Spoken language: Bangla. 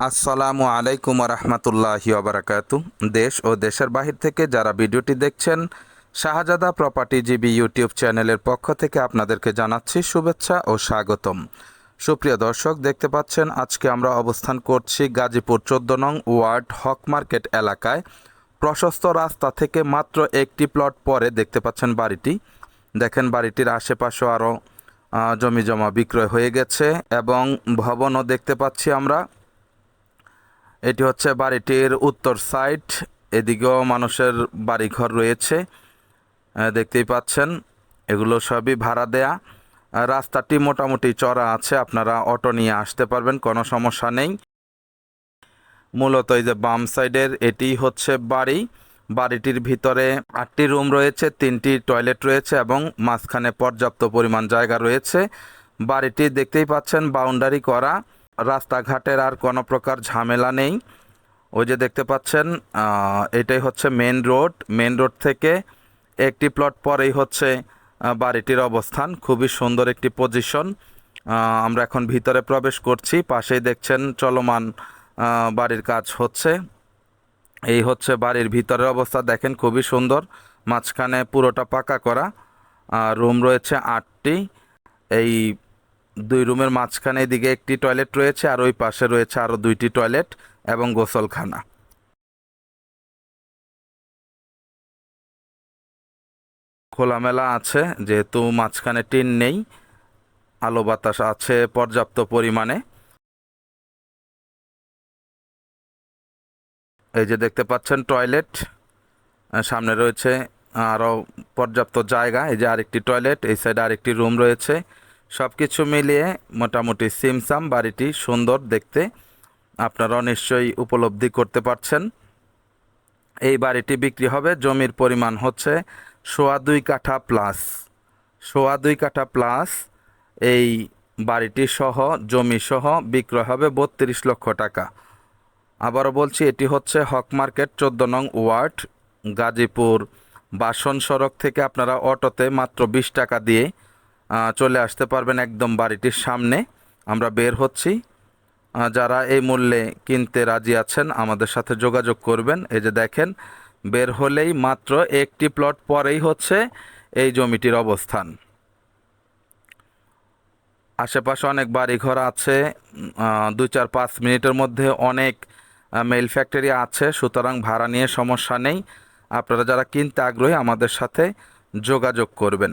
আসসালামু আলাইকুম রহমতুল্লাহি ওবরাকাতু। দেশ ও দেশের বাহির থেকে যারা ভিডিওটি দেখছেন, শাহজাদা প্রপার্টি জিবি ইউটিউব চ্যানেলের পক্ষ থেকে আপনাদেরকে জানাচ্ছি শুভেচ্ছা ও স্বাগতম। সুপ্রিয় দর্শক, দেখতে পাচ্ছেন আজকে আমরা অবস্থান করছি গাজীপুর চোদ্দ নং ওয়ার্ড হক মার্কেট এলাকায়। প্রশস্ত রাস্তা থেকে মাত্র একটি প্লট পরে দেখতে পাচ্ছেন বাড়িটি। দেখেন বাড়িটির আশেপাশেও আরও জমি জমা বিক্রয় হয়ে গেছে এবং ভবনও দেখতে পাচ্ছি আমরা। এটি হচ্ছে বাড়িটির উত্তর সাইড। এদিকেও মানুষের বাড়িঘর রয়েছে। দেখতেই পাচ্ছেন, এগুলো সবই ভাড়া দেয়া। রাস্তাটি মোটামুটি চড়া আছে, আপনারা অটো নিয়ে আসতে পারবেন, কোনো সমস্যা নেই। মূলত এই যে বাম সাইডের, এটি হচ্ছে বাড়ি। বাড়িটির ভিতরে আটটি রুম রয়েছে, তিনটি টয়লেট রয়েছে এবং মাঝখানে পর্যাপ্ত পরিমাণ জায়গা রয়েছে। বাড়িটি দেখতেই পাচ্ছেন, বাউন্ডারি করা। রাস্তাঘাটের আর কোনো প্রকার ঝামেলা নেই। ওই যে দেখতে পাচ্ছেন এটাই হচ্ছে মেন রোড মেন রোড থেকে একটি প্লট পরেই হচ্ছে বাড়িটির অবস্থান। খুবই সুন্দর একটি পজিশন আমরা এখন ভিতরে প্রবেশ করছি। পাশেই দেখছেন চলমান বাড়ির কাজ হচ্ছে। এই হচ্ছে বাড়ির ভিতরের অবস্থা। দেখেন খুবই সুন্দর। মাঝখানে পুরোটা পাকা করা। রুম রয়েছে আটটি। এই দুই রুমের মাঝখানে এদিকে একটি টয়লেট রয়েছে আর ওই পাশে রয়েছে আরও দুইটি টয়লেট এবং গোসলখানা। খোলামেলা আছে, যেহেতু মাঝখানে টিন নেই, আলো বাতাস আছে পর্যাপ্ত পরিমাণে। এই যে দেখতে পাচ্ছেন টয়লেট সামনে রয়েছে আরও পর্যাপ্ত জায়গা, এই যে আরেকটি টয়লেট, এই সাইডে আরেকটি রুম রয়েছে। সব কিছু মিলিয়ে মোটামুটি সিমসাম বাড়িটি সুন্দর দেখতে আপনারাও নিশ্চয়ই উপলব্ধি করতে পারছেন। এই বাড়িটি বিক্রি হবে, জমির পরিমাণ হচ্ছে সোয়া দুই কাঠা প্লাস। সোয়া দুই কাঠা প্লাস এই বাড়িটি সহ, জমি সহ বিক্রয় হবে বত্রিশ লক্ষ টাকা। আবারও বলছি, এটি হচ্ছে হক মার্কেট চোদ্দ নং ওয়ার্ড, গাজীপুর বাসন সড়ক থেকে আপনারা অটোতে মাত্র বিশ টাকা দিয়ে চলে আসতে পারবেন একদম বাড়িটির সামনে। আমরা বের হচ্ছি। যারা এই মূল্যে কিনতে রাজি আছেন, আমাদের সাথে যোগাযোগ করবেন। এই যে দেখেন, বের হলেই মাত্র একটি প্লট পরেই হচ্ছে এই জমিটির অবস্থান। আশেপাশে অনেক বাড়িঘর আছে। দুই চার পাঁচ মিনিটের মধ্যে অনেক মেল ফ্যাক্টরি আছে। সুতরাং ভাড়া নিয়ে সমস্যা নেই। আপনারা যারা কিনতে আগ্রহী, আমাদের সাথে যোগাযোগ করবেন।